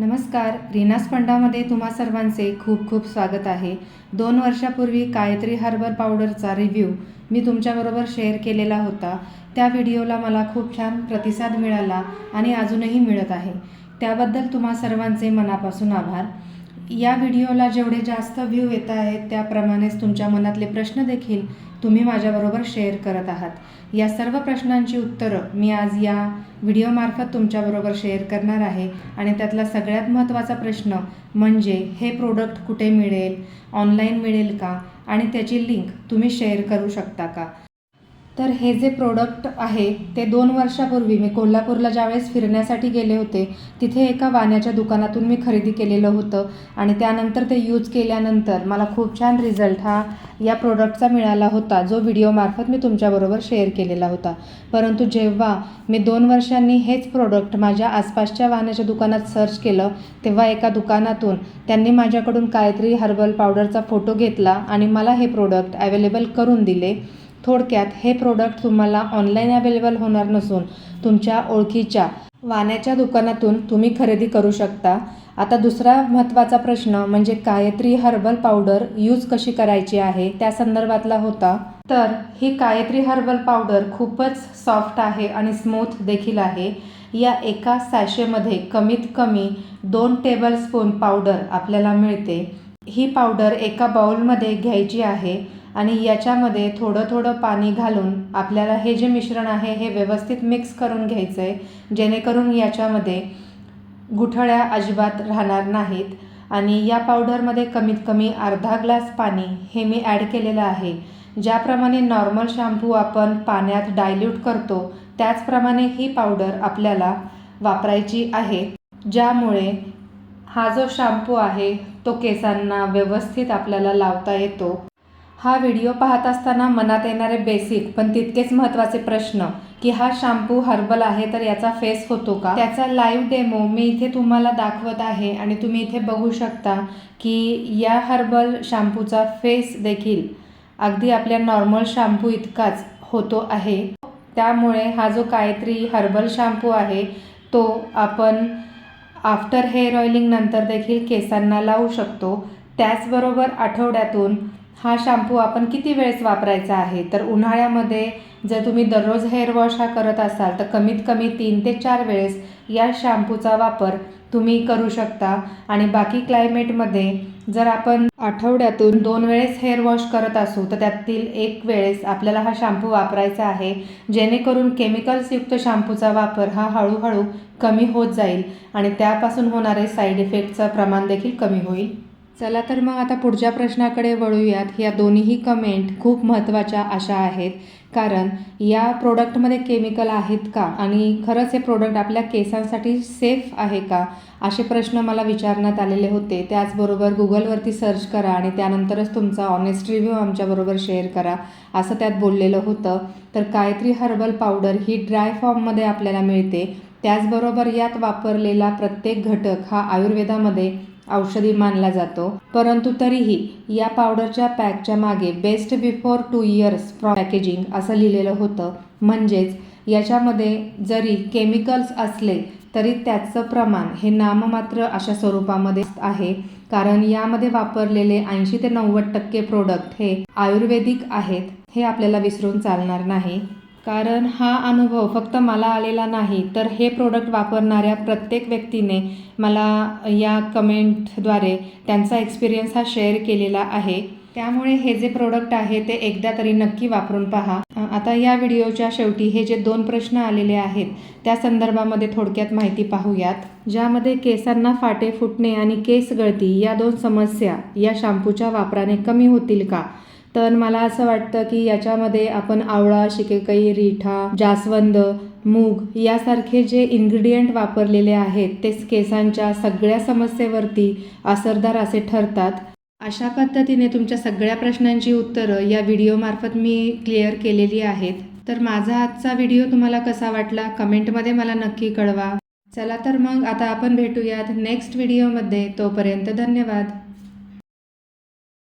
नमस्कार रीनास फंडामध्ये तुम्हा सर्वांचे खूप खूप स्वागत आहे. दोन वर्षापूर्वी गायत्री हर्बल पावडरचा रिव्ह्यू मी तुमच्याबरोबर शेअर केलेला होता. त्या व्हिडिओला मला खूप छान प्रतिसाद मिळाला आणि अजूनही मिळत आहे. त्याबद्दल तुम्हा सर्वांचे मनापासून आभार. या व्हिडिओला जेवढे जास्त व्ह्यू येत आहेत त्याप्रमाणेच तुमच्या मनातले प्रश्न देखील तुम्ही माझ्याबरोबर शेअर करत आहात. या सर्व प्रश्नांची उत्तरं मी आज या व्हिडिओमार्फत तुमच्याबरोबर शेअर करणार आहे. आणि त्यातला सगळ्यात महत्त्वाचा प्रश्न म्हणजे हे प्रोडक्ट कुठे मिळेल? ऑनलाईन मिळेल का? आणि त्याची लिंक तुम्ही शेअर करू शकता का? तर हे जे प्रोडक्ट आहे ते दोन वर्षापूर्वी मी कोल्हापूरला ज्यावेळेस फिरण्यासाठी गेले होते तिथे एका वाण्याच्या दुकानातून मी खरेदी केलेलं होतं आणि त्यानंतर ते यूज केल्यानंतर मला खूप छान रिझल्ट हा या प्रोडक्टचा मिळाला होता जो व्हिडिओमार्फत मी तुमच्याबरोबर शेअर केलेला होता. परंतु जेव्हा मी दोन वर्षांनी हेच प्रोडक्ट माझ्या आसपासच्या वाहनाच्या दुकानात सर्च केलं तेव्हा एका दुकानातून त्यांनी माझ्याकडून काहीतरी हर्बल पावडरचा फोटो घेतला आणि मला हे प्रोडक्ट अवेलेबल करून दिले. थोडक्यात हे प्रोडक्ट तुम्हाला ऑनलाईन अवेलेबल होणार नसून तुमच्या ओळखीच्या वाण्याच्या दुकानातून तुम्ही खरेदी करू शकता. आता दुसरा महत्त्वाचा प्रश्न म्हणजे गायत्री हर्बल पावडर यूज कशी करायची आहे? त्या संदर्भातला होता. तर ही गायत्री हर्बल पावडर खूपच सॉफ्ट आहे आणि स्मूथ देखील आहे. या एका सॅशेमध्ये कमीत कमी दोन टेबलस्पून पावडर आपल्याला मिळते. ही पावडर एका बाउलमध्ये घ्यायची आहे. आणि याच्यामध्ये थोडं थोडं पाणी घालून आपल्याला हे जे मिश्रण आहे हे व्यवस्थित मिक्स करून घ्यायचं आहे जेणेकरून याच्यामध्ये गुठळ्या अजिबात राहणार नाहीत. आणि या पावडरमध्ये कमीत कमी अर्धा ग्लास पाणी हे मी ॲड केलेलं आहे. ज्याप्रमाणे नॉर्मल शॅम्पू आपण पाण्यात डायल्यूट करतो त्याचप्रमाणे ही पावडर आपल्याला वापरायची आहे. ज्यामुळे हा जो शॅम्पू आहे तो केसांना व्यवस्थित आपल्याला लावता येतो. हा व्हिडिओ पाहत असताना मनात येणारे बेसिक पण तितकेच महत्त्वाचे प्रश्न की हा शॅम्पू हर्बल आहे तर याचा फेस होतो का? त्याचा लाईव्ह डेमो मी इथे तुम्हाला दाखवत आहे आणि तुम्ही इथे बघू शकता की या हर्बल शॅम्पूचा फेस देखील अगदी आपल्या नॉर्मल शॅम्पू इतकाच होतो आहे. त्यामुळे हा जो कायत्री हर्बल शॅम्पू आहे तो आपण आफ्टर हेअर ऑइलिंग नंतर देखील केसांना लावू शकतो. त्याचबरोबर आठवड्यातून हा शॅम्पू आपण किती वेळेस वापरायचा आहे? तर उन्हाळ्यामध्ये जर तुम्ही दररोज हेअर वॉश हा करत असाल तर कमीत कमी तीन ते चार वेळेस या शॅम्पूचा वापर तुम्ही करू शकता. आणि बाकी क्लायमेटमध्ये जर आपण आठवड्यातून दोन वेळेस हेअर वॉश करत असू तर त्यातील एक वेळेस आपल्याला हा शॅम्पू वापरायचा आहे जेणेकरून केमिकल्सयुक्त शॅम्पूचा वापर हा हळूहळू कमी होत जाईल आणि त्यापासून होणारे साईड इफेक्टचं प्रमाण देखील कमी होईल. चला तर मग आता पुढच्या प्रश्नाकडे वळूयात. या दोन्हीही कमेंट खूप महत्त्वाच्या अशा आहेत. कारण या प्रोडक्टमध्ये केमिकल आहेत का? आणि खरंच हे प्रोडक्ट आपल्या केसांसाठी सेफ आहे का? असे प्रश्न मला विचारण्यात आलेले होते. त्याचबरोबर गुगलवरती सर्च करा आणि त्यानंतरच तुमचा ऑनेस्ट रिव्ह्यू आमच्याबरोबर शेअर करा. असं त्यात बोललेलं होतं. तर गायत्री हर्बल पावडर ही ड्राय फॉर्ममध्ये आपल्याला मिळते. त्याचबरोबर यात वापरलेला प्रत्येक घटक हा आयुर्वेदामध्ये औषधी मानला जातो. परंतु तरीही या पावडरच्या पॅकच्या मागे best before two years packaging असं लिहिलेलं होतं. म्हणजेच याच्यामध्ये जरी केमिकल्स असले तरी त्याचं प्रमाण हे नाममात्र अशा स्वरूपामध्ये आहे. कारण यामध्ये वापरलेले ऐंशी ते नव्वद टक्के प्रोडक्ट हे आयुर्वेदिक आहेत हे आपल्याला विसरून चालणार नाही. कारण हा अनुभव फक्त मला आलेला नाही तर हे प्रोडक्ट वापरणाऱ्या प्रत्येक व्यक्तीने मला या कमेंटद्वारे त्यांचा एक्सपिरियन्स हा शेअर केलेला आहे. त्यामुळे हे जे प्रोडक्ट आहे ते एकदा तरी नक्की वापरून पहा. आता या व्हिडिओच्या शेवटी हे जे दोन प्रश्न आलेले आहेत त्या संदर्भामध्ये थोडक्यात माहिती पाहूयात. ज्यामध्ये केसांना फाटे फुटणे आणि केस गळती या दोन समस्या या शॅम्पूच्या वापराने कमी होतील का? तर मला असं वाटतं की याच्यामध्ये आपण आवळा शिकेकई रिठा जास्वंद मूग यासारखे जे इन्ग्रेडियंट वापरलेले आहेत ते केसांच्या सगळ्या समस्येवरती असरदार असे ठरतात. अशा पद्धतीने तुमच्या सगळ्या प्रश्नांची उत्तरं या व्हिडिओमार्फत मी क्लिअर केलेली आहेत. तर माझा आजचा व्हिडिओ तुम्हाला कसा वाटला कमेंटमध्ये मला नक्की कळवा. चला तर मग आता आपण भेटूयात नेक्स्ट व्हिडिओमध्ये तोपर्यंत धन्यवाद.